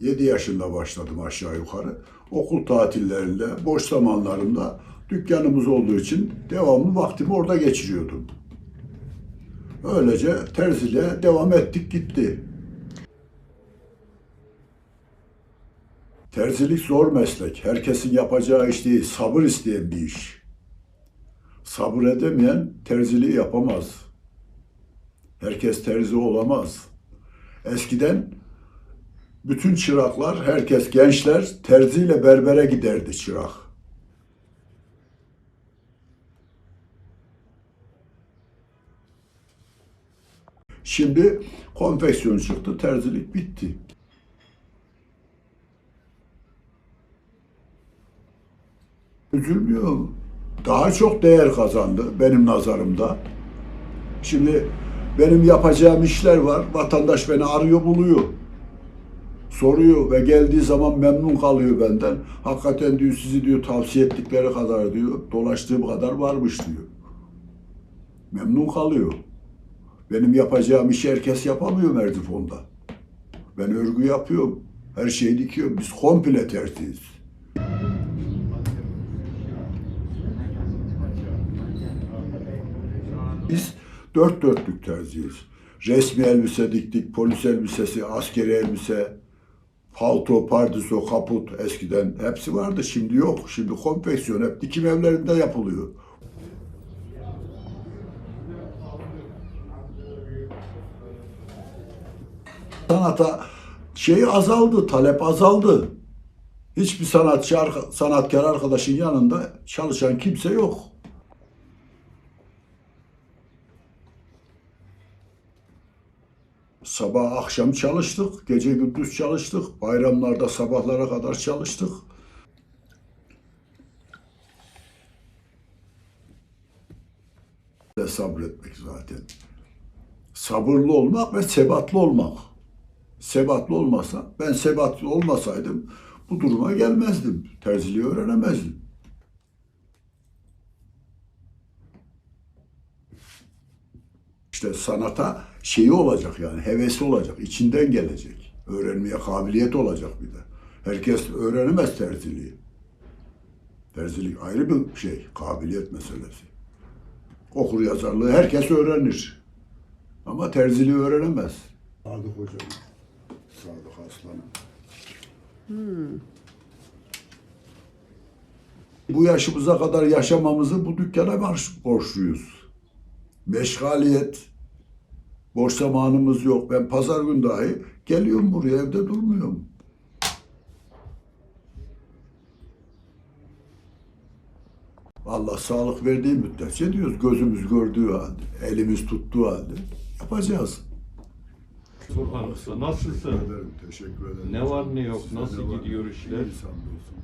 Yedi yaşında başladım aşağı yukarı. Okul tatillerinde, boş zamanlarımda dükkanımız olduğu için devamlı vaktimi orada geçiriyordum. Öylece terziliğe devam ettik gitti. Terzilik zor meslek. Herkesin yapacağı iş değil, sabır isteyen bir iş. Sabır edemeyen terziliği yapamaz. Herkes terzi olamaz. Eskiden bütün çıraklar, herkes gençler terziyle berbere giderdi çırak. Şimdi konfeksiyon çıktı, terzilik bitti. Üzülmüyorum. Daha çok değer kazandı benim nazarımda. Şimdi benim yapacağım işler var. Vatandaş beni arıyor buluyor. Soruyor ve geldiği zaman memnun kalıyor benden. Hakikaten diyor sizi diyor tavsiye ettikleri kadar diyor dolaştığım kadar varmış diyor. Memnun kalıyor. Benim yapacağım işi herkes yapamıyor Merzifon'da. Ben örgü yapıyorum. Her şeyi dikiyorum. Biz komple tertiyiz. Biz dört dörtlük terziyiz. Resmi elbise diktik, polis elbisesi, askeri elbise, palto, pardüso, kaput eskiden hepsi vardı. Şimdi yok. Şimdi konfeksiyon hep dikim evlerinde yapılıyor. Sanata şey azaldı, talep azaldı. Hiçbir sanatçı, sanatkar arkadaşın yanında çalışan kimse yok. Sabah akşam çalıştık, gece gündüz çalıştık, bayramlarda sabahlara kadar çalıştık. Ve sabretmek zaten. Sabırlı olmak ve sebatlı olmak. Sebatlı olmasa, ben sebatlı olmasaydım bu duruma gelmezdim. Terziliği öğrenemezdim. İşte sanata şeyi olacak yani hevesi olacak, içinden gelecek. Öğrenmeye kabiliyet olacak bir de. Herkes öğrenemez terziliği. Terzilik ayrı bir şey, kabiliyet meselesi. Okur yazarlığı herkes öğrenir. Ama terziliği öğrenemez. Sadık hocam. Sadık aslanım. Bu yaşımıza kadar yaşamamızı bu dükkana borçluyuz meşgaliyet, boş zamanımız yok. Ben pazar günü dahi geliyorum buraya evde durmuyorum. Allah sağlık verdiği müddetçe diyoruz gözümüz gördüğü halde, elimiz tuttuğu halde yapacağız. Nasılsın? ederim, teşekkür ederim. Ne var ne yok, nasıl gidiyor işler? İyi, hamdolsun.